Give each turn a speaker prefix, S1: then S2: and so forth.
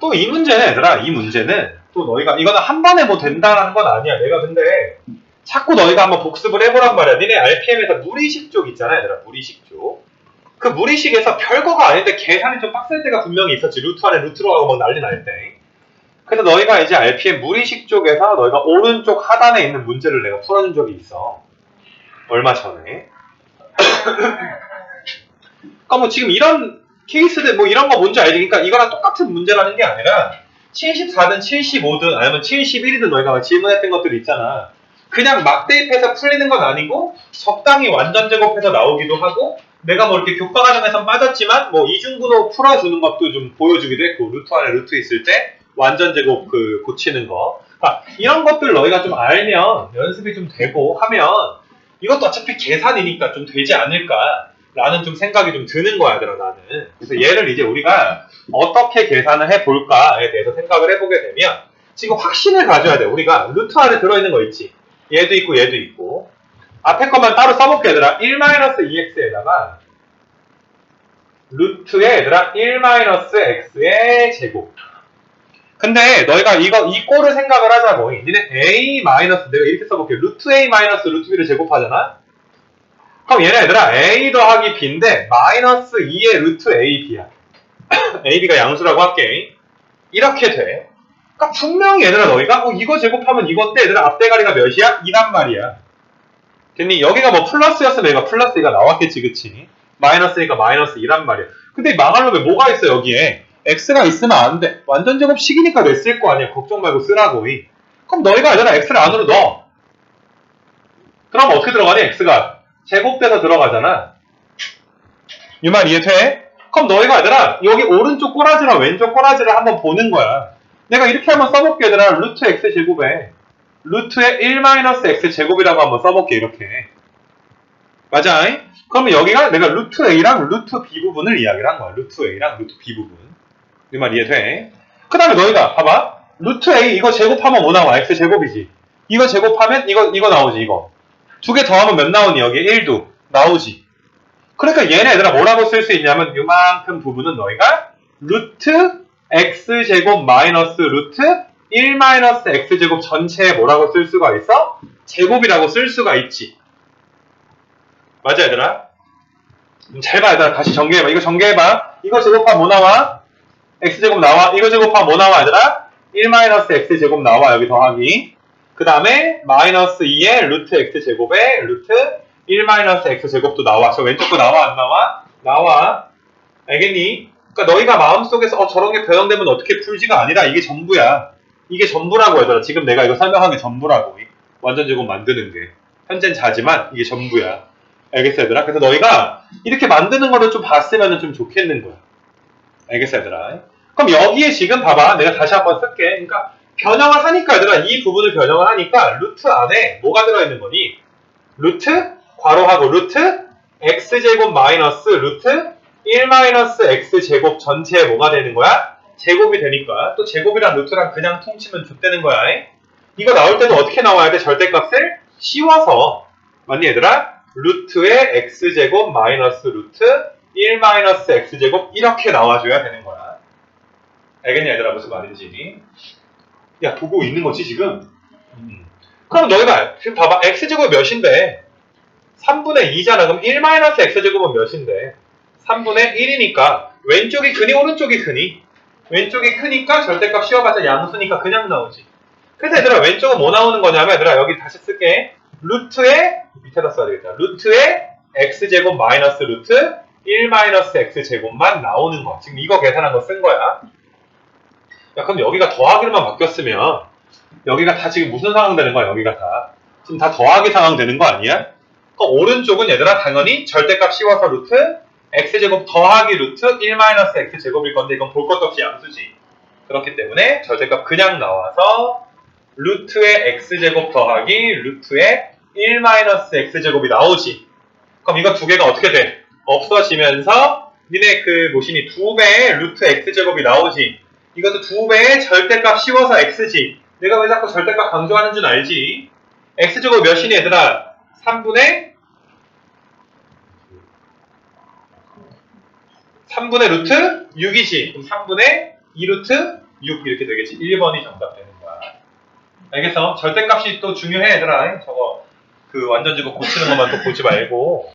S1: 또 이 문제는 얘들아 이 문제는 또 너희가 이거는 한 번에 뭐 된다라는 건 아니야. 내가 근데 자꾸 너희가 한번 복습을 해보란 말이야. 니네 RPM에서 무리식 쪽 있잖아 얘들아 무리식 쪽 그 무리식에서 별거가 아닌데 계산이 좀 빡셀 때가 분명히 있었지. 루트 안에 루트로 하고 막 난리 날때. 그래서 너희가 이제 RPM 무리식 쪽에서 너희가 오른쪽 하단에 있는 문제를 내가 풀어준 적이 있어. 얼마 전에. 그러니까 뭐 지금 이런 케이스들 뭐 이런 거 뭔지 알지? 그러니까 이거랑 똑같은 문제라는 게 아니라 74든 75든 아니면 71이든 너희가 막 질문했던 것들 있잖아. 그냥 막 대입해서 풀리는 건 아니고 적당히 완전 제곱해서 나오기도 하고 내가 뭐 이렇게 교과 과정에서 빠졌지만 뭐 이중분호 풀어주는 것도 좀 보여주기도 했고 루트 안에 루트 있을 때 완전 제곱 그 고치는 거 그러니까 이런 것들 너희가 좀 알면 연습이 좀 되고 하면 이것도 어차피 계산이니까 좀 되지 않을까 라는 좀 생각이 좀 드는 거야, 얘들아, 나는. 그래서 얘를 이제 우리가 어떻게 계산을 해볼까에 대해서 생각을 해보게 되면 지금 확신을 가져야 돼. 우리가 루트 안에 들어있는 거 있지. 얘도 있고 얘도 있고. 앞에 것만 따로 써볼게, 얘들아. 1-2x에다가 루트에 얘들아 1-x의 제곱. 근데 너희가 이거 이 꼴을 생각을 하자고. 니네 a 마이너스 내가 이렇게 써볼게. 루트 a 마이너스 루트 b를 제곱하잖아. 그럼 얘네 얘들아 a 더하기 b인데 마이너스 2의 루트 a b야. a b가 양수라고 할게. 이렇게 돼. 그러니까 분명히 얘들아 너희가 어, 이거 제곱하면 이건데 얘들아 앞대가리가 몇이야? 2란 말이야. 됐니? 여기가 뭐 플러스였으면 얘가 플러스 2가 나왔겠지 그치? 마이너스니까 마이너스 2란 말이야. 근데 망하려면 뭐가 있어 여기에? x가 있으면 안 돼. 완전 제곱식이니까 냈을 거 아니야. 걱정 말고 쓰라고. 이. 그럼 너희가 얘들아 x를 안으로 넣어. 그럼 어떻게 들어가니 x가? 제곱돼서 들어가잖아. 이말 이해돼? 그럼 너희가 얘들아 여기 오른쪽 꼬라지랑 왼쪽 꼬라지를 한번 보는 거야. 내가 이렇게 한번 써볼게 얘들아 루트 x 제곱에 루트의 1-x 제곱이라고 한번 써볼게 이렇게. 맞아? 그러면 여기가 내가 루트 a랑 루트 b 부분을 이야기를 한 거야. 루트 a랑 루트 b 부분. 이말 이해돼? 그 다음에 너희가 봐봐. 루트 a 이거 제곱하면 뭐 나와? x 제곱이지. 이거 제곱하면 이거 이거 나오지 이거. 두 개 더 하면 몇 나오니? 여기 1도 나오지. 그러니까 얘네 얘들아 뭐라고 쓸 수 있냐면 이만큼 부분은 너희가 루트 x 제곱 마이너스 루트 1 마이너스 x 제곱 전체에 뭐라고 쓸 수가 있어? 제곱이라고 쓸 수가 있지. 맞아 얘들아? 음, 잘 봐, 얘들아. 다시 전개해봐. 이거 전개해봐. 이거 제곱하면 뭐 나와? x제곱 나와. 이거 제곱하면 뭐 나와, 얘들아? 1 x제곱 나와, 여기 더하기. 그 다음에 마이너스 2의 루트 x제곱에 루트 1 x제곱도 나와. 저 왼쪽 거 나와, 안 나와? 나와. 알겠니? 그러니까 너희가 마음속에서 어, 저런 게 변형되면 어떻게 풀지가 아니라 이게 전부야. 이게 전부라고 얘들아. 지금 내가 이거 설명한 게 전부라고. 완전 제곱 만드는 게. 현재는 자지만 이게 전부야. 알겠어 얘들아? 그래서 너희가 이렇게 만드는 거를 좀 봤으면 좀 좋겠는 거야. 알겠어 얘들아? 그럼 여기에 지금 봐봐. 내가 다시 한번 쓸게. 그러니까 변형을 하니까 얘들아 이 부분을 변형을 하니까 루트 안에 뭐가 들어있는 거니? 루트 괄호하고 루트 x제곱 마이너스 루트 1 마이너스 x제곱 전체에 뭐가 되는 거야? 제곱이 되니까 또 제곱이랑 루트랑 그냥 통치면 족되는 거야. 이거 나올 때는 어떻게 나와야 돼? 절대값을 씌워서 맞니 얘들아? 루트의 x제곱 마이너스 루트 1 마이너스 x제곱 이렇게 나와줘야 되는 거야. 알겠냐 얘들아 무슨 말인지. 야 보고 있는 거지 지금? 음. 그럼 너희가 지금 봐봐. x제곱 몇인데? 3분의 2잖아. 그럼 1 마이너스 x제곱은 몇인데? 3분의 1이니까 왼쪽이 크니 오른쪽이 크니? 왼쪽이 크니까 절대값 씌워봤자 양수니까 그냥 나오지. 그래서 얘들아 왼쪽은 뭐 나오는 거냐면 얘들아 여기 다시 쓸게. 루트의 밑에다 써야 되겠다. 루트의 x제곱 마이너스 루트 1 마이너스 x제곱만 나오는 거. 지금 이거 계산한 거 쓴 거야 야 그럼 여기가 더하기로만 바뀌었으면 여기가 다 지금 무슨 상황 되는 거야 여기가 다 지금 다 더하기 상황 되는 거 아니야? 그럼 오른쪽은 얘들아 당연히 절대값 씌워서 루트 x제곱 더하기 루트 1 마이너스 x제곱일 건데 이건 볼 것도 없이 양수지 그렇기 때문에 절대값 그냥 나와서 루트의 x제곱 더하기 루트의 1 마이너스 x제곱이 나오지 그럼 이거 두 개가 어떻게 돼? 없어지면서 니네 그 모신이 두 배의 루트 x제곱이 나오지 이것도 두 배의 절대값 씌워서 x지 내가 왜 자꾸 절대값 강조하는 줄 알지 x제곱 몇이니 얘들아 3분의 3분의 루트 6이지. 그럼 3분의 2루트 6 이렇게 되겠지. 1번이 정답 되는 거야. 알겠어? 절대값이 또 중요해, 얘들아. 저거 그 완전 지고 고치는 것만 또 보지 말고.